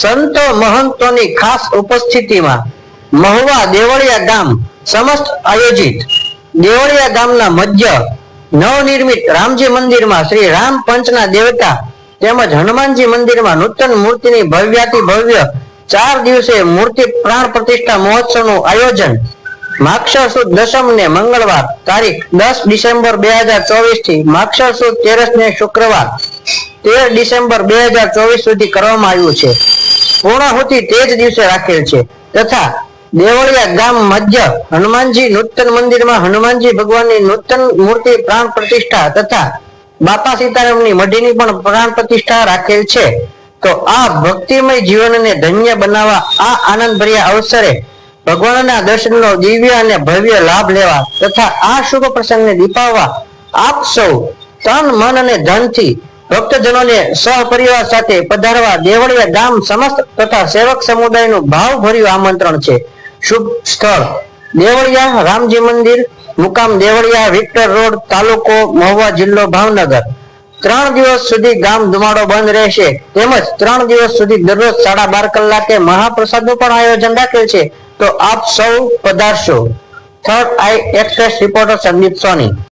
સંતો મહંતોની ખાસ ઉપસ્થિતિમાં મહુવા દેવળિયા ગામ સમસ્ત આયોજિત. દેવળિયા ગામના મધ્ય નવનિર્મિત રામજી મંદિરમાં શ્રી રામ પંચના દેવતા તેમજ હનુમાનજી મંદિરમાં નૂતન મૂર્તિની ભવ્યાતિ ભવ્ય ચાર દિવસે મૂર્તિ પ્રાણ પ્રતિષ્ઠા મહોત્સવનું આયોજન. માક્ષર સુદ દશમ ને મંગળવાર તારીખ દસ ડિસેમ્બર બે હજાર ચોવીસથી માક્ષર સુદ તેરસ ને શુક્રવાર, તેર ડિસેમ્બર બે હજાર ચોવીસ સુધી કરવામાં આવ્યું છે. પૂર્ણાહુતિ તે જ દિવસે રાખેલ છે. તથા દેવળિયા ગામ મધ્ય હનુમાનજી નૂતન મંદિરમાં હનુમાનજી ભગવાનની નૂતન મૂર્તિ પ્રાણ પ્રતિષ્ઠા તથા બાપા સીતારામની મઢીની પણ પ્રાણ પ્રતિષ્ઠા રાખેલ છે. તો આ ભક્તિમય જીવનને ધન્ય બનાવવા આ આનંદ ભર્યા અવસરે ભગવાનના દર્શનનો દિવ્ય અને ભવ્ય લાભ લેવા તથા આ શુભ પ્રસંગને દીપાવવા આપ સૌ તન, મન અને ધનથી ભક્તજનોને સહપરિવાર સાથે પધારવા દેવળિયા ગામ સમસ્ત તથા સેવક સમુદાયનું ભાવભર્યું આમંત્રણ છે. શુભ સ્થળ. દેવળિયા રામજી મંદિર, મુકામ દેવળિયા વિક્ટર રોડ, તાલુકો મહુવા જિલ્લો ભાવનગર. ત્રણ દિવસ સુધી ગામ ધુમાડો બંધ રહેશે. તેમજ ત્રણ દિવસ સુધી દરરોજ સાડા બાર કલાકે મહાપ્રસાદનું પણ આયોજન રાખેલ છે. તો આપ સૌ પધારશો. Third eye express reporter Sandeep Soni.